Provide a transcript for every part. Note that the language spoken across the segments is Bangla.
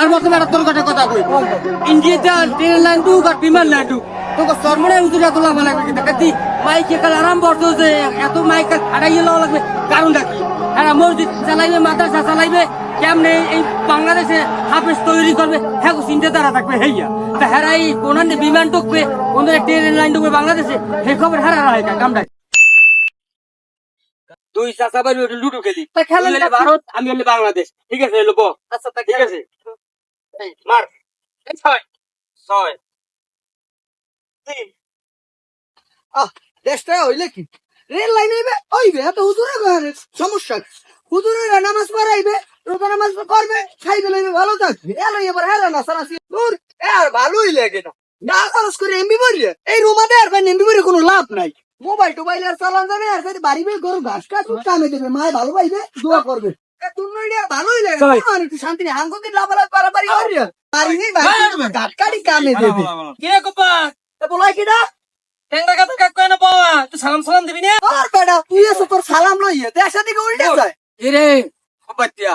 আর বর্তমানে একটা তোর কথা কই? ইন্ডিয়াতে ট্রেন লাইন আর বিমান লাইন তোকে সরমনে উতুরা তোলা লাগবে কিন্তু কাতি মাইকে কাল আরাম বর্ত যে এত মাইক হারাইয়ে লওয়া লাগবে, কারণটা কি? হ্যাঁ মসজিদ চালাইবে, মাদ্রাসা চালাইবে, কেমনে এই বাংলাদেশে হাফেজ তৈরি করবে? হ্যাঁ চিন্তা তারা থাকবে, হেইয়া। তা হেরাই কোন বিমান ঢুকবে কোন ট্রেন লাইন ঢুকবে বাংলাদেশে হে খবর হারা হয় কামটা দুই চাচা বাড়ি লুডো খেলি? ভারত আমি হলে বাংলাদেশ। ঠিক আছে বল। আচ্ছা ঠিক আছে? এই, মার। ছয়। ছয়। আহ দেশটা হইলে কি? রেল লাইন হইবে? হইবে এত হুজুরে ঘরে সমস্যা? হুজুরেরা নামাজ পড়াইবে রোজা নামাজ করবে খাইবে লইবে ভালো থাকবে। এলো এবার হেলো না সারাসি দূর আর ভালোই লাগে না। না খরচ করে এমবি বলিয়ে এই রুমাতে আর ভাই এমবি বলে কোনো লাভ নাই। মোবাইল টোবাইল আর চালান যাবে আর যদি বাড়ি বে গরু ঘাস কাট কামে দেবে মায় ভালো পাইবে দোয়া করবে। এ তুই আর ভালোই লাগে তাই। আমার একটু শান্তি নেই হাঙ্গো দিন লাভালাভ পারাপারি করি বাড়ি নেই বাড়ি ঘাট কাটি কামে দেবে। কে কোপা এ বলাই কিনা টেঙ্গা কথা কাক কয় না পাওয়া তুই সালাম সালাম দিবি না? আর বেটা তুই এসে তোর সালাম লইয়ে দেশা দিকে উল্টে যায়। এরে বাচ্চা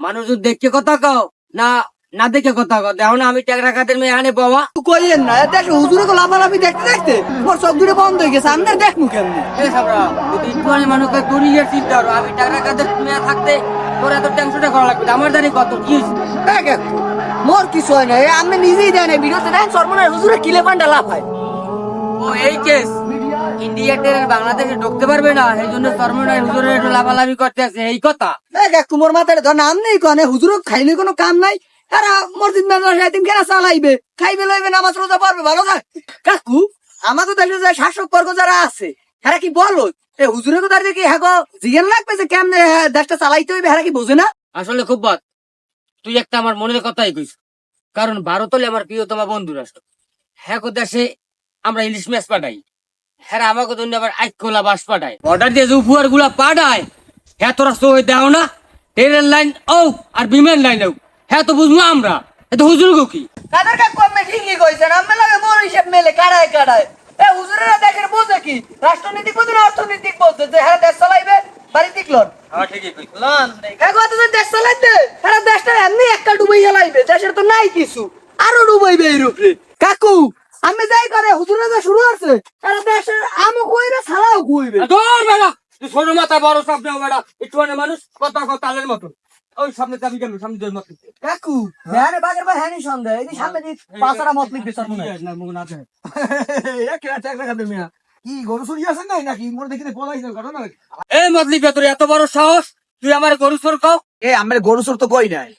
মানুষ যদি দেখে কথা কও না না দেখে কথা কও দেখো না আমি টেকরা কাদের মেয়ে আনে বাবা তুই কইয়েন না দেখ হুজুরে গো লাফালাফি দেখতে দেখতে মোর চোখ দুটো বন্ধ হয়ে গেছে আমি আর দেখমু কেমনি এ সাবরা যদি একটুখানি মানুষকে দড়িয়ে চিন্তা করো আমি টেকরা কাদের মেয়ে থাকতে তোর এত টেনশনটা করা লাগবে। আমার জানি কত কি? দেখ মোর কিছু হয় না এ আমি নিজেই দেয় না ভিডিওতে দেখ সর্বনাশ হুজুরে কিলে পান্ডা লাফায় ও এই কেস ইন্ডিয়া ট্রেন বাংলাদেশে ঢুকতে পারবে না এই জন্য সরমনায় হুজুরের একটু লাভালাভি করতে আছে এই কথা দেখ একটু মোর মাথায় ধর নাম নেই কনে হুজুরে খাইলে কোনো কাম নাই তারা মসজিদ মাদ্রাসা এতিম কেনা চালাইবে, খাইবে, লইবে, নামাজ রোজা পড়বে, ভালো থাক কাকু, আমাদের দেশে যে শাসক বর্গ যারা আছে হ্যাঁ কি বলো? এ হুজুরে তো তাদের কি হ্যাঁ গো, জিজ্ঞেস লাগবে যে কেমনে দেশটা চালাইতে হইবে হ্যাঁ কি বোঝে না? আসলে খুব বাদ। তুই একটা আমার মনের কথাই কইস। কারণ ভারত হলে আমার প্রিয়তমা বন্ধু রাষ্ট্র হ্যাঁ দেশে আমরা ইলিশ ম্যাচ পাঠাই। হ্যাঁ আমাকে জন্য আবার আইকোলা বাস পাঠায়। অর্ডার দিয়ে যে উপহারগুলা পাঠায় হ্যাঁ তোরা সো দাও না। ট্রেনের লাইন ও আর বিমান লাইন ও হ্যাঁ তো বুঝব আমরা। এ তো হুজুর গো কি? কাদের কাকু ঠিকই কইছেন? আমি লাগে মোর হিসেব মেলে কাড়ায় কাড়ায়। এ হুজুরেরা দেখেন বোঝে কি? রাষ্ট্রনীতিক বোঝে না অর্থনৈতিক বোঝে? যে হ্যাঁ দেশ চালাইবে বাড়ি হ্যাঁ ঠিকই হ্যাঁ কথা তো দেশ চালাইতে হ্যাঁ দেশটা এমনি একটা ডুবাই চালাইবে দেশের তো নাই কিছু আরও ডুবাইবে এই রূপে। কাকু আমি যাই করে হুজুরে যে শুরু আছে হ্যাঁ দেশের আমও কইবে ছাড়াও কইবে। দৌড় বেড়া তুই ছোট মাথা বড় সব দেও বেড়া একটু মানে মানুষ কথা কথা তালের মতো ওই সামনে কেন? সামনে যাবি মতো কাকু হ্যাঁ? রে বাগের ভাই হ্যাঁ সন্দেহ? এই সামনে দি পাঁচটা মত লিখবে স্যার মনে হয়। কি? গরু চুরি আছে নাই নাকি? মোর দেখি পলাইছে ঘটনা এই মদলি তোর এত বড় সাহস? তুই আমার গরু চোর কও? এ আমরা গরু চোর তো কই নাই?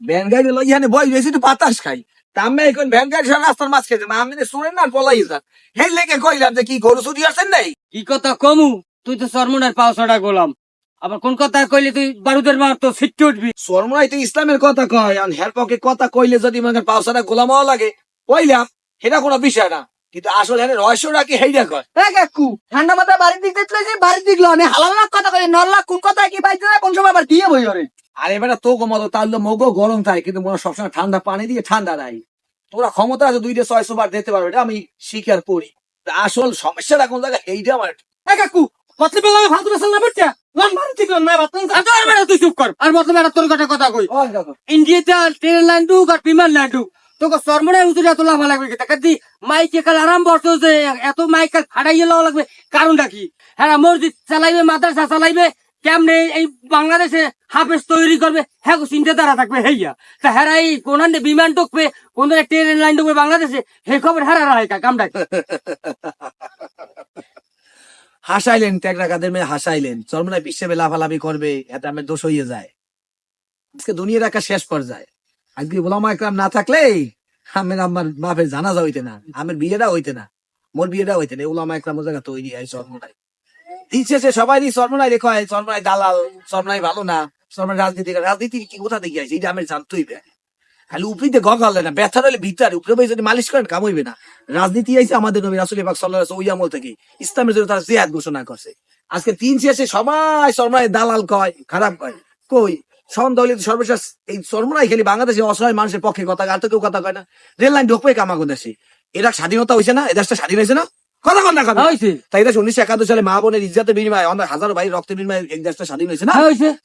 ভ্যান গাড়ি লই এখানে বই বেশি তো বাতাস খাই। তা আমি এখন গাড়ি সারা রাস্তার মাছ খেতে। আমি শুনেন না পলাই যান হে লেগে কইলাম যে কি গরু চুরি আছেন নাই? কি কথা কমু? তুই তো সরমনের ছড়া গোলাম। আবার কোন কথা কইলে তুই বারুদের মার তো ছিটকে উঠবি? শর্মাই তো ইসলামের কথা কয় আর হের পক্ষে কথা কইলে যদি মনে পাওসাটা গোলাম হওয়া লাগে কইলাম সেটা কোনো বিষয় না। কিন্তু আসলে এখানে রহস্যটা কি হেইডা কয়? এ কাকু ঠান্ডা মাথায় বাড়ির দিক দেখলে যে বাড়ির দিক লনে হালাল লাখ কথা কই নর লাখ কোন কথা কি পাইতে না কোন সময় আবার দিয়ে বই ওরে আর এবারে তো মতো তার মগো গরম থাকে কিন্তু মনে হয় সবসময় ঠান্ডা পানি দিয়ে ঠান্ডা নাই। তোরা ক্ষমতা আছে দুইটা ছয়শো বার দিতে পারবে এটা আমি স্বীকার করি। আসল সমস্যাটা কোন জায়গায় এইটা আমার এ কাকু মতলি বেলা ফালতু রাসল না তুই চুপ কর। আর তোর কথা কথা কই। ইন্ডিয়াতে ট্রেন লাইন টুক আর বিমান লাইন টুক। তোকে এত লাভা লাগবে কি? মাইকে কাল আরাম যে এত মাইক কাল হারাইয়ে লওয়া লাগবে। কারণটা কি? হ্যাঁ মসজিদ চালাইবে মাদ্রাসা চালাইবে কেমনে এই বাংলাদেশে হাফেজ তৈরি করবে? হ্যাঁ চিন্তা তারা থাকবে হেইয়া। তা হেরাই কোন বিমান ঢুকবে কোন ট্রেন লাইন ঢুকবে বাংলাদেশে হে খবর হেরা রায় কামটা হাসাইলেন ত্যাগরা কাদের মেয়ে হাসাইলেন। চরমনায় বিশ্বে লাফালাফি করবে, এতে আমার দোষ হইয়ে যায়। আজকে দুনিয়ার একটা শেষ পর্যায়ে। আজকে গোলামা একরাম না থাকলে আমের আমার বাপের জানাজা হইতে না, আমের বিয়েটা হইতে না, মোর বিয়েটা হইতে না। ওলামা একরাম জায়গা তৈরি হয় চরমনায়। দিন শেষে সবাই চরমনায় রেখো হয় চরমনায় দালাল, চরমনায় ভালো না, চরমনায় রাজনীতি রাজনীতি কি কোথা থেকে আছে এটা আমি জানতেই খালি উপরিতে গগালে না, ব্যথা রইলে ভিতরে উপরে বই যদি মালিশ করেন, কাম হইবে না। রাজনীতি আইছে আমাদের নবী রাসুল সাল্লাল্লাহু আলাইহি ওই আমল থেকে। ইসলামের জন্য তারা জিহাদ ঘোষণা করছে। আজকে তিন শেষে সবাই সরমায় দালাল কয়, খারাপ কয়। কই? সন দলিত সর্বশেষ এই সরমরাই খালি বাংলাদেশে অসহায় মানুষের পক্ষে কথা, আর তো কেউ কথা কয় না। রেল লাইন ঢুকবে কামাগো দেশে এরা স্বাধীনতা হয়েছে না, এ দেশটা স্বাধীন হয়েছে না? কথা কন না তাই এটা উনিশশো একাত্তর সালে মা বোনের ইজ্জাতের বিনিময়ে হাজারো ভাই রক্তের বিনিময়ে এক দেশটা স্বাধীন হয়েছে না?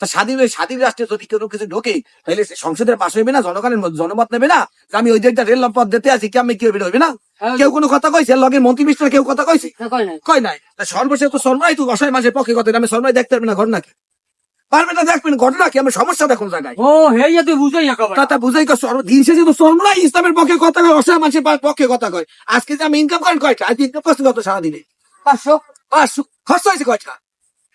তা স্বাধীন হয়ে স্বাধীন রাষ্ট্রে যদি কেউ কিছু ঢোকে তাহলে সংসদের পাশ হইবে না জনগণের মত- জনমত নেবে না। যে আমি ওই দিকটা রেল পথ দিতে আছি কি আমি কেউ হইবে না? কেউ কোনো কথা কইছে? লগে মন্ত্রী মিস্টার কেউ কথা কইছে? কয় নাই। সর্বশেষ তো সর্বাই তুই অসহায় মানুষের পক্ষে কথা আমি সর্বাই দেখতে পারবে না ঘর কি পারবে না দেখবেন ঘটনা কি? সমস্যা দেখুন জায়গায়। ও হে তুই বুঝাই একেবারে বুঝাই দিন শেষে তো ইসলামের পক্ষে কথা কয় অসহায় মানুষের পক্ষে কথা কয়। আজকে যে আমি ইনকাম করেন কয়টা? আজকে ইনকাম করছি কত সারাদিনে? পাঁচশো। পাঁচশো। খরচ হয়েছে কয়টা?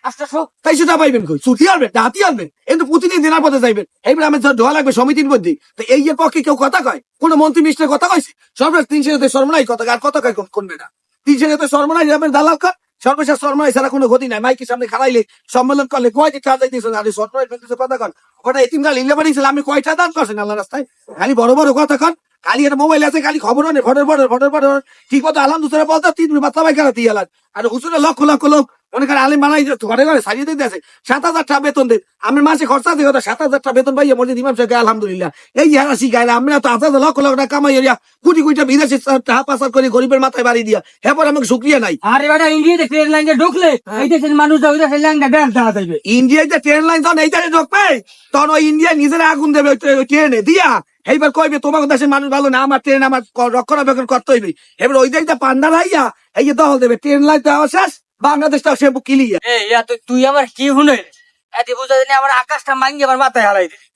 আটশো তাই সেটা পাইবেন কই? ছুটি আনবেন না হাতি আনবেন কিন্তু প্রতিদিন দিনার পথে যাইবেন। এইবার আমি ধোয়া লাগবে সমিতির মধ্যে। তো এই পক্ষে কেউ কথা কয়? কোন মন্ত্রী মিনিস্টার কথা কইছে? সর্বশেষ তিনশো সর্বনাই কথা কয়, আর কথা কয় কোন- কোনবে না। তিনশো যাতে সর্বনাই যাবেন দালাল কর। সর্বশেষ শর্মা এছাড়া কোনো গতি নাই। মাইকের সামনে খারাইলে সম্মেলন করলে কয় যে কাজ যাইতেছে? আরে সর্বনাই ফেলতেছে কথা কন। ওটা এতিম গাল ইলে বাড়িয়েছিল আমি কয়টা দান করছেন আল্লাহ রাস্তায়? খালি বড় বড় কথা কন। খালি এটা মোবাইল আছে, খালি খবর নেই ফটোর ফটো ফটোর ফটো ঠিক মতো আলহামদুলিল্লাহ বলতো, তিন ভাই খেলা দিয়ে আলাদ আর হুসুরে লক্ষ লক্ষ লোক মনে করে আলিম বানাই ঘরে ঘরে সারিয়ে দিতে আছে সাত হাজার টাকা বেতন দেন আমি মাসে খরচা দিই ওটা সাত হাজার টাকা বেতন পাইয়া মসজিদ ইমাম সাহেব আলহামদুলিল্লাহ। এই যে হারা শিখাই আমরা তো হাজার লক্ষ লক্ষ টাকা কামাই এরিয়া কোটি কোটি বিদেশে টাকা পাচার করে গরিবের মাথায় বাড়ি দিয়া। এরপর আমাকে শুক্রিয়া নাই। আরে বেটা ইন্ডিয়াতে ট্রেন লাইনে ঢুকলে এই দেশের মানুষ ওই দেশের লাইনটা ড্যান্স দেওয়া যাইবে। ইন্ডিয়ায় যে ট্রেন লাইন তখন এইটারে ঢুকবে তখন ওই ইন্ডিয়া নিজের আগুন দেবে ওই ট্রেনে দিয়া। এইবার কইবে তোমার দেশের মানুষ ভালো না আমার ট্রেন আমার রক্ষণাবেক্ষণ করতে হইবে। এবার ওই দিকটা পান্ডা রাইয়া এই যে দখল দেবে ট্রেন লাইন দেওয়া শেষ। বাংলাদেশটা সে কিলিয়া। এই ইয়া তুই আমার কি শুনে এত বুঝা জানি আমার আকাশটা মাঙ্গি আমার মাথায় হারাই দিবি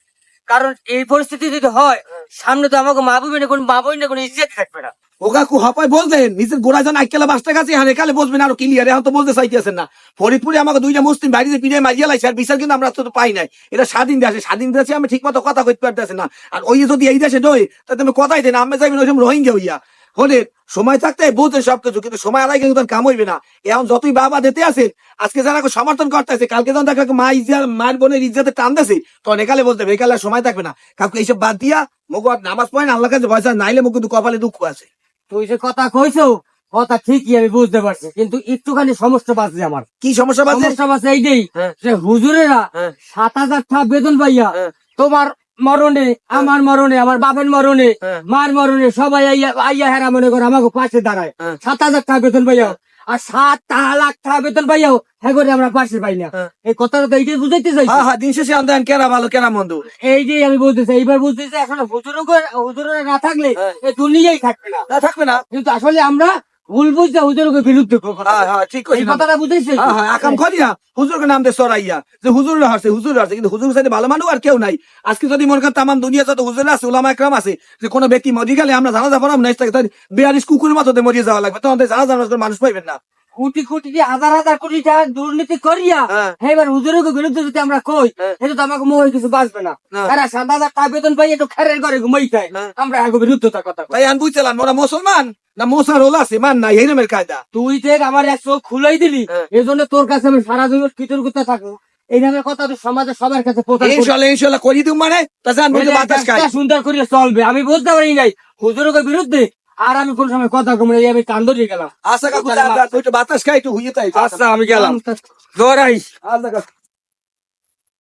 কারণ এই পরিস্থিতি যদি হয় সামনে তো আমাকে মা বই না কোনো মা বই না কোনো ইজ্জত থাকবে না। ও কাকু হপায় বলতেন নিজের গোড়া জন আইকেলা বাসটা কাছে হারে কালে বসবেন আরও ক্লিয়ার এখন তো বলতে চাইতেছেন না। ফরিদপুরে আমাকে দুইটা মুসলিম বাড়িতে পিড়ে মারিয়া লাইছে আর বিচার কিন্তু আমরা তো পাই নাই। এটা স্বাধীন দেশে স্বাধীন দেশে আমি ঠিক মতো কথা কইতে পারতেছি না। আর ওই যদি এই দেশে নয় তাহলে তুমি কথাই দেন আমি যাইবেন ওই সময় রোহিঙ্গা হইয়া। হলে সময় থাকতে বুঝতেন সবকিছু কিন্তু সময় আলাই কিন্তু কাম হইবে না এখন যতই বাবা দিতে আছেন আজকে যারা সমর্থন করতে আছে কালকে যখন দেখা মা ইজ্জত মার বোনের ইজ্জতে টান দেছে তখন একালে বলতে হবে একালে সময় থাকবে না কাউকে এইসব বাদ দিয়া মুখ নামাজ পড়েন আল্লাহ কাছে পয়সা নাইলে মুখ কিন্তু কপালে দুঃখ আছে তুই যে কথা কইছো কথা ঠিকই আমি বুঝতে পারছি কিন্তু একটুখানি সমস্যা বাঁচছে আমার কি সমস্যা বাজে সমস্যা বাঁচছে এইটাই হ্যাঁ। যে হুজুরেরা হ্যাঁ। সাত হাজার টাকা বেতন পাইয়া হ্যাঁ। তোমার মরণে আমার মরণে আমার বাপের মরণে হ্যাঁ। মার মরণে সবাই আইয়া আইয়া হেরা মনে করে আমাকে পাশে দাঁড়ায় হ্যাঁ। সাত হাজার টাকা বেতন পাইয়াও আর সাত লাখ টাকা বেতন পাইয়াও হ্যাঁ করে আমরা পাশে পাই না হ্যাঁ। এই কথাটা তো এইটাই বুঝাইতে চাই হ্যাঁ হ্যাঁ দিন শেষে আন্দান কেনা ভালো কেনা মন্দ এই যে আমি বলতেছি এইবার বলতেছি এখন হুজুরও হুজুরেরা না থাকলে হ্যাঁ। এই দুনিয়াই থাকবে না থাকবে না কিন্তু আসলে আমরা ভুল বুঝতে হুজুরকে বিরুদ্ধে হ্যাঁ হ্যাঁ ঠিক কথাটা হ্যাঁ হ্যাঁ আকাম করি না হুজুরকে নাম দে সরাইয়া যে হুজুর হুজুর কিন্তু হুজুর সাথে ভালো মানুষ আর কেউ নাই। আজকে যদি মনে করেন তামাম দুনিয়া যত হুজুর আছে ওলামা একরাম আছে যে কোনো ব্যক্তি মরি গেলে আমরা জানাজা পড়াম বেয়ারিশ কুকুরের মতো মরিয়ে যাওয়া লাগবে। তখন জানাজা মানুষ পাইবেন না। কোটি কোটি হাজার হাজার কোটি টাকা দুর্নীতি করিয়া হ্যাঁ। এবার হুজুরকে বিরুদ্ধে যদি আমরা কই হ্যাঁ। এটা তো আমাকে মোহে কিছু বাঁচবে না। এরা সাত হাজার টাকা বেতন পাই একটু খেরের করে ঘুমাই খায় হ্যাঁ। আমরা আগে বিরুদ্ধতা কথা। ভাই আন বুঝছিলাম ওরা মুসলমান না মোসার ওলা আছে মান নাই এই নামের কায়দা তুই দেখ আমার এক চোখ খুলাই দিলি হ্যাঁ। এই জন্য তোর কাছে আমি সারা জীবন কৃতজ্ঞতা থাকব এই নামের কথা তো সমাজে সবার কাছে। ইনশাল্লাহ ইনশাল্লাহ করি দিম মানে তা জান বলতে এলে বাতাস সুন্দর করে চলবে আমি বুঝতে পারি নাই হুজুরের বিরুদ্ধে আর আমি কোন সময় কথা কমে আমি কান ধরিয়ে গেলাম। আশা কাকু তুই একটু বাতাস খাই একটু হুইয়ে তাই। আচ্ছা আমি গেলাম। জোর আইস আচ্ছা